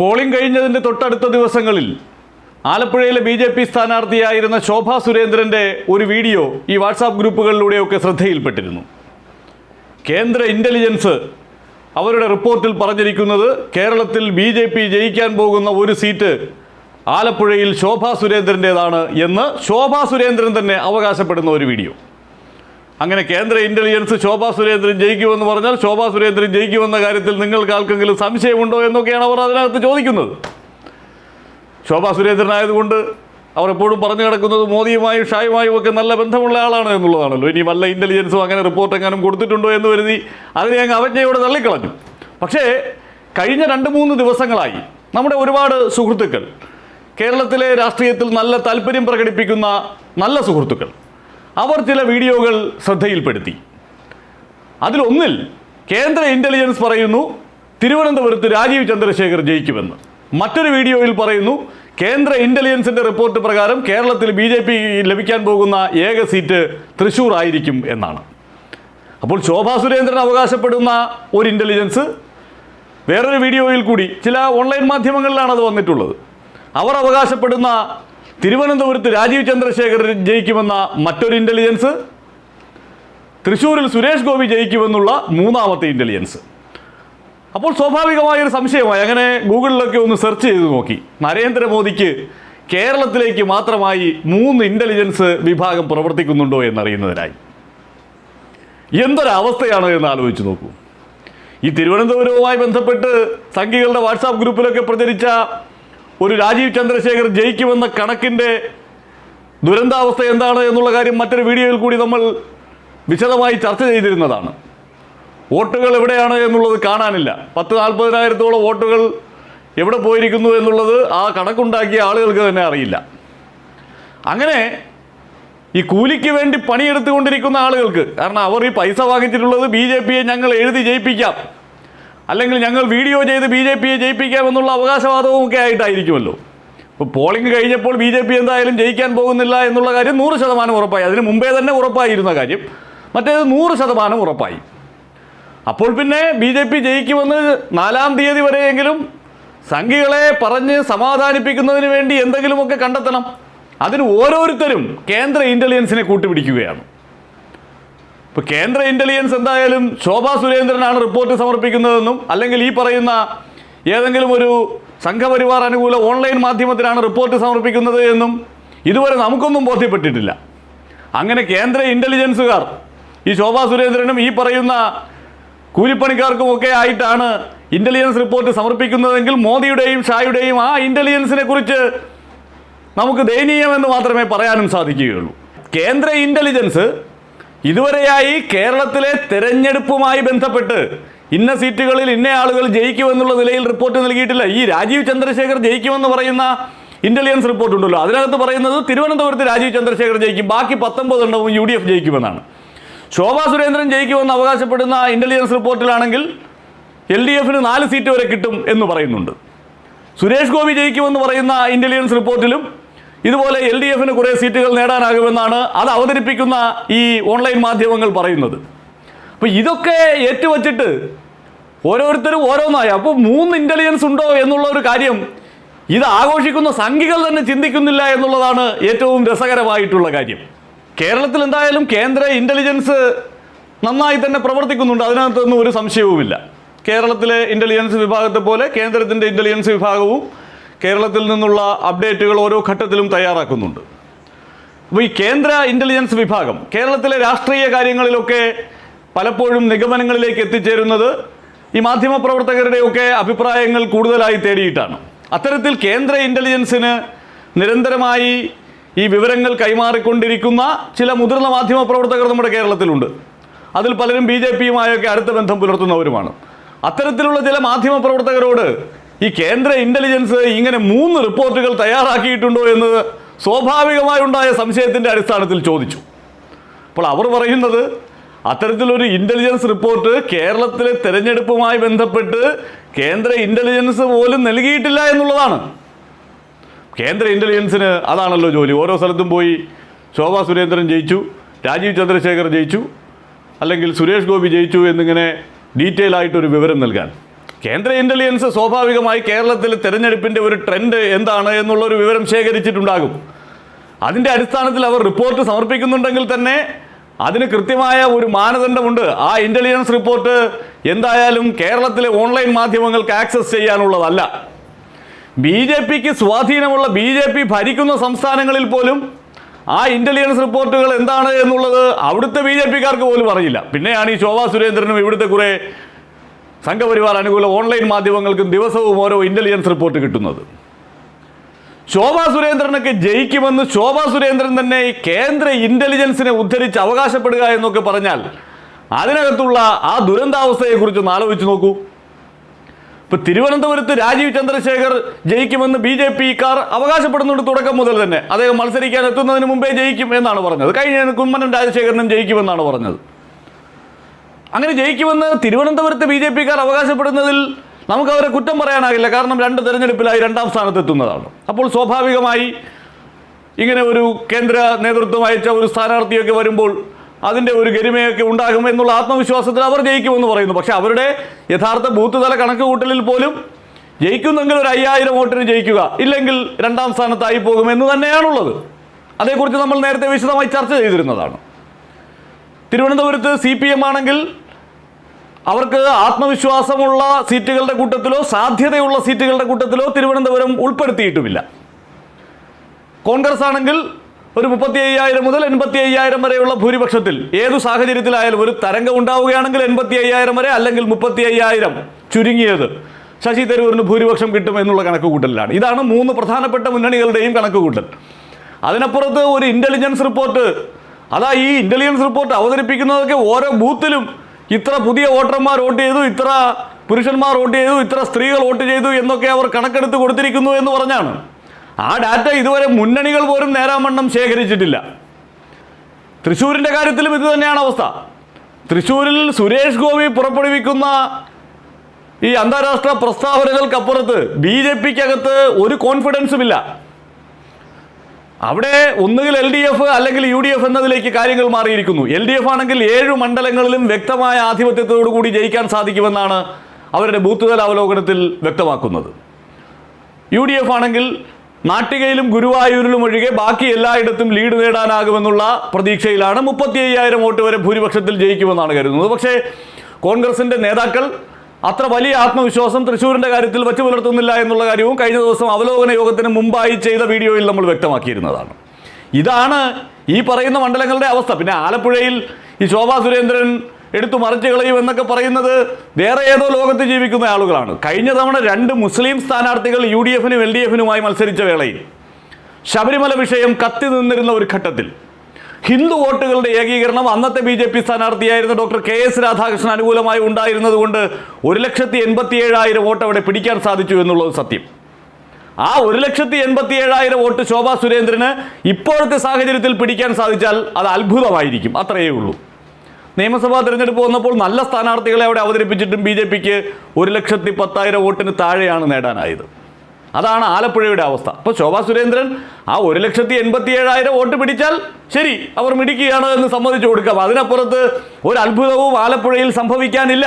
Polling കഴിഞ്ഞതിന്റെ തൊട്ടടുത്ത ദിവസങ്ങളിൽ ആലപ്പുഴയിലെ ബി ജെ പി സ്ഥാനാർത്ഥിയായിരുന്ന ശോഭ സുരേന്ദ്രന്റെ ഒരു വീഡിയോ ഈ വാട്സാപ്പ് ഗ്രൂപ്പുകളിലൂടെയൊക്കെ ശ്രദ്ധയിൽപ്പെട്ടിരുന്നു. കേന്ദ്ര ഇന്റലിജൻസ് അവരുടെ റിപ്പോർട്ടിൽ പറഞ്ഞിരിക്കുന്നത് കേരളത്തിൽ ബി ജെ പി ജയിക്കാൻ പോകുന്ന ഒരു സീറ്റ് ആലപ്പുഴയിൽ ശോഭ സുരേന്ദ്രന്റേതാണ് എന്ന് ശോഭ സുരേന്ദ്രൻ തന്നെ അവകാശപ്പെടുന്ന ഒരു വീഡിയോ. അങ്ങനെ കേന്ദ്ര ഇന്റലിജൻസ് ശോഭാ സുരേന്ദ്രൻ ജയിക്കുമെന്ന് പറഞ്ഞാൽ ശോഭാ സുരേന്ദ്രൻ ജയിക്കുമെന്ന കാര്യത്തിൽ നിങ്ങൾക്ക് ആർക്കെങ്കിലും സംശയമുണ്ടോ എന്നൊക്കെയാണ് അവർ അതിനകത്ത് ചോദിക്കുന്നത്. ശോഭാ സുരേന്ദ്രൻ ആയതുകൊണ്ട് അവർ എപ്പോഴും പറഞ്ഞു കിടക്കുന്നത് മോദിയുമായും ഷായുമായും ഒക്കെ നല്ല ബന്ധമുള്ള ആളാണ് എന്നുള്ളതാണല്ലോ. ഇനി വല്ല ഇന്റലിജൻസും അങ്ങനെ റിപ്പോർട്ട് എങ്ങാനും കൊടുത്തിട്ടുണ്ടോ എന്ന് കരുതി അതിനെ അങ്ങ് അവജ്ഞയോടെ തള്ളിക്കളഞ്ഞു. പക്ഷേ കഴിഞ്ഞ രണ്ട് മൂന്ന് ദിവസങ്ങളായി നമ്മുടെ ഒരുപാട് സുഹൃത്തുക്കൾ കേരളത്തിലെ രാഷ്ട്രീയത്തിൽ നല്ല താല്പര്യം പ്രകടിപ്പിക്കുന്ന നല്ല സുഹൃത്തുക്കൾ അവർ ചില വീഡിയോകൾ ശ്രദ്ധയിൽപ്പെടുത്തി. അതിലൊന്നിൽ കേന്ദ്ര ഇന്റലിജൻസ് പറയുന്നു തിരുവനന്തപുരത്ത് രാജീവ് ചന്ദ്രശേഖർ ജയിക്കുമെന്ന്. മറ്റൊരു വീഡിയോയിൽ പറയുന്നു കേന്ദ്ര ഇന്റലിജൻസിന്റെ റിപ്പോർട്ട് പ്രകാരം കേരളത്തിൽ ബി ജെ പി ലഭിക്കാൻ പോകുന്ന ഏക സീറ്റ് തൃശ്ശൂർ ആയിരിക്കും എന്നാണ്. അപ്പോൾ ശോഭാ സുരേന്ദ്രൻ അവകാശപ്പെടുന്ന ഒരു ഇന്റലിജൻസ് വേറൊരു വീഡിയോയിൽ കൂടി ചില ഓൺലൈൻ മാധ്യമങ്ങളിലാണ് അത് വന്നിട്ടുള്ളത്. അവർ അവകാശപ്പെടുന്ന തിരുവനന്തപുരത്ത് രാജീവ് ചന്ദ്രശേഖർ ജയിക്കുമെന്ന മറ്റൊരു ഇന്റലിജൻസ് തൃശ്ശൂരിൽ സുരേഷ് ഗോപി ജയിക്കുമെന്നുള്ള മൂന്നാമത്തെ ഇന്റലിജൻസ് അപ്പോൾ സ്വാഭാവികമായൊരു സംശയമായി അങ്ങനെ ഗൂഗിളിലൊക്കെ ഒന്ന് സെർച്ച് ചെയ്ത് നോക്കി. നരേന്ദ്രമോദിക്ക് കേരളത്തിലേക്ക് മാത്രമായി മൂന്ന് ഇന്റലിജൻസ് വിഭാഗം പ്രവർത്തിക്കുന്നുണ്ടോ എന്നറിയുന്നതിനായി. എന്തൊരവസ്ഥയാണ് എന്ന് ആലോചിച്ച് നോക്കൂ. ഈ തിരുവനന്തപുരവുമായി ബന്ധപ്പെട്ട് സംഘികളുടെ വാട്സാപ്പ് ഗ്രൂപ്പിലൊക്കെ പ്രചരിച്ച ഒരു രാജീവ് ചന്ദ്രശേഖർ ജയിക്കുമെന്ന കണക്കിന്റെ ദുരന്താവസ്ഥ എന്താണ് എന്നുള്ള കാര്യം മറ്റൊരു വീഡിയോയിൽ കൂടി നമ്മൾ വിശദമായി ചർച്ച ചെയ്തിരുന്നതാണ്. വോട്ടുകൾ എവിടെയാണ് എന്നുള്ളത് കാണാനില്ല. പത്ത് നാൽപ്പതിനായിരത്തോളം വോട്ടുകൾ എവിടെ പോയിരിക്കുന്നു എന്നുള്ളത് ആ കണക്കുണ്ടാക്കിയ ആളുകൾക്ക് തന്നെ അറിയില്ല. അങ്ങനെ ഈ കൂലിക്ക് വേണ്ടി പണിയെടുത്തുകൊണ്ടിരിക്കുന്ന ആളുകൾക്ക് കാരണം അവർ ഈ പൈസ വാങ്ങിച്ചിട്ടുള്ളത് ബി ജെ പിയെ ഞങ്ങൾ എഴുതി ജയിപ്പിക്കാം. അല്ലെങ്കിൽ ഞങ്ങൾ വീഡിയോ ചെയ്ത് ബി ജെ പിയെ ജയിപ്പിക്കാമെന്നുള്ള അവകാശവാദവും ഒക്കെ ആയിട്ടായിരിക്കുമല്ലോ. ഇപ്പോൾ പോളിംഗ് കഴിഞ്ഞപ്പോൾ ബി ജെ പി എന്തായാലും ജയിക്കാൻ പോകുന്നില്ല എന്നുള്ള കാര്യം നൂറ് ശതമാനം ഉറപ്പായി. അതിന് മുമ്പേ തന്നെ ഉറപ്പായിരുന്ന കാര്യം. മറ്റേത് നൂറ് ശതമാനം ഉറപ്പായി. അപ്പോൾ പിന്നെ ബി ജെ പി ജയിക്കുമെന്ന് നാലാം തീയതി വരെയെങ്കിലും സംഘികളെ പറഞ്ഞ് സമാധാനിപ്പിക്കുന്നതിന് വേണ്ടി എന്തെങ്കിലുമൊക്കെ കണ്ടെത്തണം. അതിന് ഓരോരുത്തരും കേന്ദ്ര ഇന്റലിജൻസിനെ കൂട്ടുപിടിക്കുകയാണ്. ഇപ്പോൾ കേന്ദ്ര ഇന്റലിജൻസ് എന്തായാലും ശോഭാ സുരേന്ദ്രനാണ് റിപ്പോർട്ട് സമർപ്പിക്കുന്നതെന്നും അല്ലെങ്കിൽ ഈ പറയുന്ന ഏതെങ്കിലും ഒരു സംഘപരിവാർ അനുകൂല ഓൺലൈൻ മാധ്യമത്തിലാണ് റിപ്പോർട്ട് സമർപ്പിക്കുന്നത് എന്നും ഇതുവരെ നമുക്കൊന്നും ബോധ്യപ്പെട്ടിട്ടില്ല. അങ്ങനെ കേന്ദ്ര ഇന്റലിജൻസുകാർ ഈ ശോഭാ സുരേന്ദ്രനും ഈ പറയുന്ന കൂലിപ്പണിക്കാർക്കും ഒക്കെ ആയിട്ടാണ് ഇന്റലിജൻസ് റിപ്പോർട്ട് സമർപ്പിക്കുന്നതെങ്കിൽ മോദിയുടെയും ഷായുടെയും ആ ഇന്റലിജൻസിനെ കുറിച്ച് നമുക്ക് ദയനീയമെന്ന് മാത്രമേ പറയാനും സാധിക്കുകയുള്ളൂ. കേന്ദ്ര ഇന്റലിജൻസ് ഇതുവരെയായി കേരളത്തിലെ തെരഞ്ഞെടുപ്പുമായി ബന്ധപ്പെട്ട് ഇന്ന സീറ്റുകളിൽ ഇന്ന ആളുകൾ ജയിക്കുമെന്നുള്ള നിലയിൽ റിപ്പോർട്ട് നൽകിയിട്ടില്ല. ഈ രാജീവ് ചന്ദ്രശേഖർ ജയിക്കുമെന്ന് പറയുന്ന ഇന്റലിജൻസ് റിപ്പോർട്ട് ഉണ്ടല്ലോ അതിനകത്ത് പറയുന്നത് തിരുവനന്തപുരത്ത് രാജീവ് ചന്ദ്രശേഖർ ജയിക്കും ബാക്കി പത്തൊമ്പത് എണ്ണവും യു ഡി എഫ് ജയിക്കുമെന്നാണ്. ശോഭാ സുരേന്ദ്രൻ ജയിക്കുമെന്ന് അവകാശപ്പെടുന്ന ഇന്റലിജൻസ് റിപ്പോർട്ടിലാണെങ്കിൽ എൽ ഡി എഫിന് നാല് സീറ്റ് വരെ കിട്ടും എന്ന് പറയുന്നുണ്ട്. സുരേഷ് ഗോപി ജയിക്കുമെന്ന് പറയുന്ന ഇന്റലിജൻസ് റിപ്പോർട്ടിലും ഇതുപോലെ എൽ ഡി എഫിന് കുറേ സീറ്റുകൾ നേടാനാകുമെന്നാണ് അത് അവതരിപ്പിക്കുന്ന ഈ ഓൺലൈൻ മാധ്യമങ്ങൾ പറയുന്നത്. അപ്പോൾ ഇതൊക്കെ ഏറ്റുവച്ചിട്ട് ഓരോരുത്തരും ഓരോന്നായി. അപ്പോൾ മൂന്ന് ഇന്റലിജൻസ് ഉണ്ടോ എന്നുള്ള ഒരു കാര്യം ഇത് ആഘോഷിക്കുന്ന സംഘികൾ തന്നെ ചിന്തിക്കുന്നില്ല എന്നുള്ളതാണ് ഏറ്റവും രസകരമായിട്ടുള്ള കാര്യം. കേരളത്തിൽ എന്തായാലും കേന്ദ്ര ഇന്റലിജൻസ് നന്നായി തന്നെ പ്രവർത്തിക്കുന്നുണ്ട്. അതിനകത്തൊന്നും ഒരു സംശയവുമില്ല. കേരളത്തിലെ ഇന്റലിജൻസ് വിഭാഗത്തെ പോലെ കേന്ദ്രത്തിന്റെ ഇന്റലിജൻസ് വിഭാഗവും കേരളത്തിൽ നിന്നുള്ള അപ്ഡേറ്റുകൾ ഓരോ ഘട്ടത്തിലും തയ്യാറാക്കുന്നുണ്ട്. അപ്പോൾ ഈ കേന്ദ്ര ഇന്റലിജൻസ് വിഭാഗം കേരളത്തിലെ രാഷ്ട്രീയ കാര്യങ്ങളിലൊക്കെ പലപ്പോഴും നിഗമനങ്ങളിലേക്ക് എത്തിച്ചേരുന്നത് ഈ മാധ്യമപ്രവർത്തകരുടെയൊക്കെ അഭിപ്രായങ്ങൾ കൂടുതലായി തേടിയിട്ടാണ്. അത്തരത്തിൽ കേന്ദ്ര ഇന്റലിജൻസിന് നിരന്തരമായി ഈ വിവരങ്ങൾ കൈമാറിക്കൊണ്ടിരിക്കുന്ന ചില മുതിർന്ന മാധ്യമപ്രവർത്തകർ നമ്മുടെ കേരളത്തിലുണ്ട്. അതിൽ പലരും ബി ജെ പിയുമായൊക്കെ അടുത്ത ബന്ധം പുലർത്തുന്നവരുമാണ്. അത്തരത്തിലുള്ള ചില മാധ്യമപ്രവർത്തകരോട് ഈ കേന്ദ്ര ഇന്റലിജൻസ് ഇങ്ങനെ മൂന്ന് റിപ്പോർട്ടുകൾ തയ്യാറാക്കിയിട്ടുണ്ടോ എന്ന് സ്വാഭാവികമായുണ്ടായ സംശയത്തിന്റെ അടിസ്ഥാനത്തിൽ ചോദിച്ചു. അപ്പോൾ അവർ പറയുന്നത് അത്തരത്തിലൊരു ഇന്റലിജൻസ് റിപ്പോർട്ട് കേരളത്തിലെ തെരഞ്ഞെടുപ്പുമായി ബന്ധപ്പെട്ട് കേന്ദ്ര ഇന്റലിജൻസ് പോലും നൽകിയിട്ടില്ല എന്നുള്ളതാണ്. കേന്ദ്ര ഇന്റലിജൻസിന് അതാണല്ലോ ജോലി. ഓരോ സ്ഥലത്തും പോയി ശോഭാ സുരേന്ദ്രൻ ജയിച്ചു രാജീവ് ചന്ദ്രശേഖർ ജയിച്ചു അല്ലെങ്കിൽ സുരേഷ് ഗോപി ജയിച്ചു എന്നിങ്ങനെ ഡീറ്റെയിൽ ആയിട്ടൊരു വിവരം നൽകാൻ. കേന്ദ്ര ഇന്റലിജൻസ് സ്വാഭാവികമായി കേരളത്തിൽ തെരഞ്ഞെടുപ്പിന്റെ ഒരു ട്രെൻഡ് എന്താണ് എന്നുള്ള ഒരു വിവരം ശേഖരിച്ചിട്ടുണ്ടാകും. അതിന്റെ അടിസ്ഥാനത്തിൽ അവർ റിപ്പോർട്ട് സമർപ്പിക്കുന്നുണ്ടെങ്കിൽ തന്നെ അതിന് കൃത്യമായ ഒരു മാനദണ്ഡമുണ്ട്. ആ ഇന്റലിജൻസ് റിപ്പോർട്ട് എന്തായാലും കേരളത്തിലെ ഓൺലൈൻ മാധ്യമങ്ങൾക്ക് ആക്സസ് ചെയ്യാനുള്ളതല്ല. ബി ജെ പിക്ക് സ്വാധീനമുള്ള ബി ജെ പി ഭരിക്കുന്ന സംസ്ഥാനങ്ങളിൽ പോലും ആ ഇന്റലിജൻസ് റിപ്പോർട്ടുകൾ എന്താണ് എന്നുള്ളത് അവിടുത്തെ ബി ജെ പിക്കാർക്ക് പോലും അറിയില്ല. പിന്നെയാണ് ഈ ശോഭാ സുരേന്ദ്രനും ഇവിടുത്തെ കുറേ സംഘപരിവാർ അനുകൂല ഓൺലൈൻ മാധ്യമങ്ങൾക്കും ദിവസവും ഓരോ ഇന്റലിജൻസ് റിപ്പോർട്ട് കിട്ടുന്നത്. ശോഭാ സുരേന്ദ്രനൊക്കെ ജയിക്കുമെന്ന് ശോഭാ സുരേന്ദ്രൻ തന്നെ ഈ കേന്ദ്ര ഇന്റലിജൻസിനെ ഉദ്ധരിച്ച് അവകാശപ്പെടുക എന്നൊക്കെ പറഞ്ഞാൽ അതിനകത്തുള്ള ആ ദുരന്താവസ്ഥയെക്കുറിച്ച് ഒന്ന് ആലോചിച്ച് നോക്കൂ. ഇപ്പൊ തിരുവനന്തപുരത്ത് രാജീവ് ചന്ദ്രശേഖർ ജയിക്കുമെന്ന് ബി ജെ പിക്കാർ അവകാശപ്പെടുന്നുണ്ട് തുടക്കം മുതൽ തന്നെ. അദ്ദേഹം മത്സരിക്കാൻ എത്തുന്നതിന് മുമ്പേ ജയിക്കും എന്നാണ് പറഞ്ഞത്. കഴിഞ്ഞ കുമ്മനം രാജശേഖരനും ജയിക്കുമെന്നാണ് പറഞ്ഞത്. അങ്ങനെ ജയിക്കുമെന്ന് തിരുവനന്തപുരത്ത് ബി ജെ പിക്കാർ അവകാശപ്പെടുന്നതിൽ നമുക്ക് അവരെ കുറ്റം പറയാനാകില്ല. കാരണം രണ്ട് തെരഞ്ഞെടുപ്പിലായി രണ്ടാം സ്ഥാനത്തെത്തുന്നതാണ്. അപ്പോൾ സ്വാഭാവികമായി ഇങ്ങനെ ഒരു കേന്ദ്ര നേതൃത്വം അയച്ച ഒരു സ്ഥാനാർത്ഥിയൊക്കെ വരുമ്പോൾ അതിന്റെ ഒരു ഗരിമയൊക്കെ ഉണ്ടാകും എന്നുള്ള ആത്മവിശ്വാസത്തിൽ അവർ ജയിക്കുമെന്ന് പറയുന്നു. പക്ഷെ അവരുടെ യഥാർത്ഥ ബൂത്ത് തല കണക്ക് കൂട്ടലിൽ പോലും ജയിക്കുന്നെങ്കിൽ ഒരു അയ്യായിരം വോട്ടിന് ജയിക്കുക ഇല്ലെങ്കിൽ രണ്ടാം സ്ഥാനത്തായി പോകും എന്ന് തന്നെയാണുള്ളത്. അതേക്കുറിച്ച് നമ്മൾ നേരത്തെ വിശദമായി ചർച്ച ചെയ്തിരുന്നതാണ്. തിരുവനന്തപുരത്ത് സി പി എം ആണെങ്കിൽ അവർക്ക് ആത്മവിശ്വാസമുള്ള സീറ്റുകളുടെ കൂട്ടത്തിലോ സാധ്യതയുള്ള സീറ്റുകളുടെ കൂട്ടത്തിലോ തിരുവനന്തപുരം ഉൾപ്പെടുത്തിയിട്ടുമില്ല. കോൺഗ്രസ് ആണെങ്കിൽ ഒരു മുപ്പത്തി അയ്യായിരം മുതൽ എൺപത്തി അയ്യായിരം വരെയുള്ള ഭൂരിപക്ഷത്തിൽ ഏതു സാഹചര്യത്തിലായാലും ഒരു തരംഗം ഉണ്ടാവുകയാണെങ്കിൽ എൺപത്തി അയ്യായിരം വരെ അല്ലെങ്കിൽ മുപ്പത്തി അയ്യായിരം ചുരുങ്ങിയത് ശശി തരൂരിന് ഭൂരിപക്ഷം കിട്ടും എന്നുള്ള കണക്കുകൂട്ടലിലാണ്. ഇതാണ് മൂന്ന് പ്രധാനപ്പെട്ട മുന്നണികളുടെയും കണക്കുകൂട്ടൽ. അതിനപ്പുറത്ത് ഒരു ഇന്റലിജൻസ് റിപ്പോർട്ട് അതാ ഈ ഇന്റലിജൻസ് റിപ്പോർട്ട് അവതരിപ്പിക്കുന്നതൊക്കെ ഓരോ ബൂത്തിലും ഇത്ര പുതിയ വോട്ടർമാർ വോട്ട് ചെയ്തു ഇത്ര പുരുഷന്മാർ വോട്ട് ചെയ്തു ഇത്ര സ്ത്രീകൾ വോട്ട് ചെയ്തു എന്നൊക്കെ അവർ കണക്കെടുത്ത് കൊടുത്തിരിക്കുന്നു എന്ന് പറഞ്ഞാണ്. ആ ഡാറ്റ ഇതുവരെ മുന്നണികൾ പോലും നേരാമണ്ണം ശേഖരിച്ചിട്ടില്ല. തൃശ്ശൂരിന്റെ കാര്യത്തിലും ഇത് തന്നെയാണ് അവസ്ഥ. തൃശ്ശൂരിൽ സുരേഷ് ഗോപി പുറപ്പെടുവിക്കുന്ന ഈ അന്താരാഷ്ട്ര പ്രസ്താവനകൾക്കപ്പുറത്ത് ബി ജെ പിക്കകത്ത് ഒരു കോൺഫിഡൻസും ഇല്ല. അവിടെ ഒന്നുകിൽ എൽ ഡി എഫ് അല്ലെങ്കിൽ യു ഡി എഫ് എന്നതിലേക്ക് കാര്യങ്ങൾ മാറിയിരിക്കുന്നു. എൽ ഡി എഫ് ആണെങ്കിൽ ഏഴ് മണ്ഡലങ്ങളിലും വ്യക്തമായ ആധിപത്യത്തോടു കൂടി ജയിക്കാൻ സാധിക്കുമെന്നാണ് അവരുടെ ബൂത്ത് തല അവലോകനത്തിൽ വ്യക്തമാക്കുന്നത്. യു ഡി എഫ് ആണെങ്കിൽ നാട്ടികയിലും ഗുരുവായൂരിലും ഒഴികെ ബാക്കി എല്ലായിടത്തും ലീഡ് നേടാനാകുമെന്നുള്ള പ്രതീക്ഷയിലാണ് മുപ്പത്തി അയ്യായിരം വോട്ട് വരെ ഭൂരിപക്ഷത്തിൽ ജയിക്കുമെന്നാണ് കരുതുന്നത്. പക്ഷേ കോൺഗ്രസിന്റെ നേതാക്കൾ അത്ര വലിയ ആത്മവിശ്വാസം തൃശ്ശൂരിന്റെ കാര്യത്തിൽ വച്ചു പുലർത്തുന്നില്ല എന്നുള്ള കാര്യവും കഴിഞ്ഞ ദിവസം അവലോകന യോഗത്തിന് മുമ്പായി ചെയ്ത വീഡിയോയിൽ നമ്മൾ വ്യക്തമാക്കിയിരുന്നതാണ്. ഇതാണ് ഈ പറയുന്ന മണ്ഡലങ്ങളുടെ അവസ്ഥ. പിന്നെ ആലപ്പുഴയിൽ ഈ ശോഭാ സുരേന്ദ്രൻ എടുത്തു മറിച്ച് കളയും എന്നൊക്കെ പറയുന്നത് വേറെ ഏതോ ലോകത്ത് ജീവിക്കുന്ന ആളുകളാണ്. കഴിഞ്ഞ തവണ രണ്ട് മുസ്ലിം സ്ഥാനാർത്ഥികൾ യു ഡി എഫിനും എൽ ഡി എഫിനുമായി മത്സരിച്ച വേളയിൽ ശബരിമല വിഷയം കത്തി നിന്നിരുന്ന ഒരു ഘട്ടത്തിൽ ഹിന്ദു വോട്ടുകളുടെ ഏകീകരണം അന്നത്തെ ബി ജെ പി സ്ഥാനാർത്ഥിയായിരുന്ന ഡോക്ടർ കെ എസ് രാധാകൃഷ്ണൻ അനുകൂലമായി ഉണ്ടായിരുന്നതുകൊണ്ട് ഒരു ലക്ഷത്തി എൺപത്തി ഏഴായിരം വോട്ട് അവിടെ പിടിക്കാൻ സാധിച്ചു എന്നുള്ളത് സത്യം. ആ ഒരു ലക്ഷത്തി എൺപത്തി ഏഴായിരം വോട്ട് ശോഭാ സുരേന്ദ്രന് ഇപ്പോഴത്തെ സാഹചര്യത്തിൽ പിടിക്കാൻ സാധിച്ചാൽ അത് അത്ഭുതമായിരിക്കും. അത്രയേ ഉള്ളൂ. നിയമസഭാ തിരഞ്ഞെടുപ്പ് വന്നപ്പോൾ നല്ല സ്ഥാനാർത്ഥികളെ അവിടെ അവതരിപ്പിച്ചിട്ടും ബി ജെ പിക്ക് ഒരു ലക്ഷത്തി പത്തായിരം വോട്ടിന് താഴെയാണ് നേടാനായത്. അതാണ് ആലപ്പുഴയുടെ അവസ്ഥ. അപ്പോൾ ശോഭാ സുരേന്ദ്രൻ ആ ഒരു ലക്ഷത്തി എൺപത്തി ഏഴായിരം വോട്ട് പിടിച്ചാൽ ശരി അവർ മിടിക്കുകയാണ് എന്ന് സമ്മതിച്ചു കൊടുക്കാം. അതിനപ്പുറത്ത് ഒരു അത്ഭുതവും ആലപ്പുഴയിൽ സംഭവിക്കാനില്ല.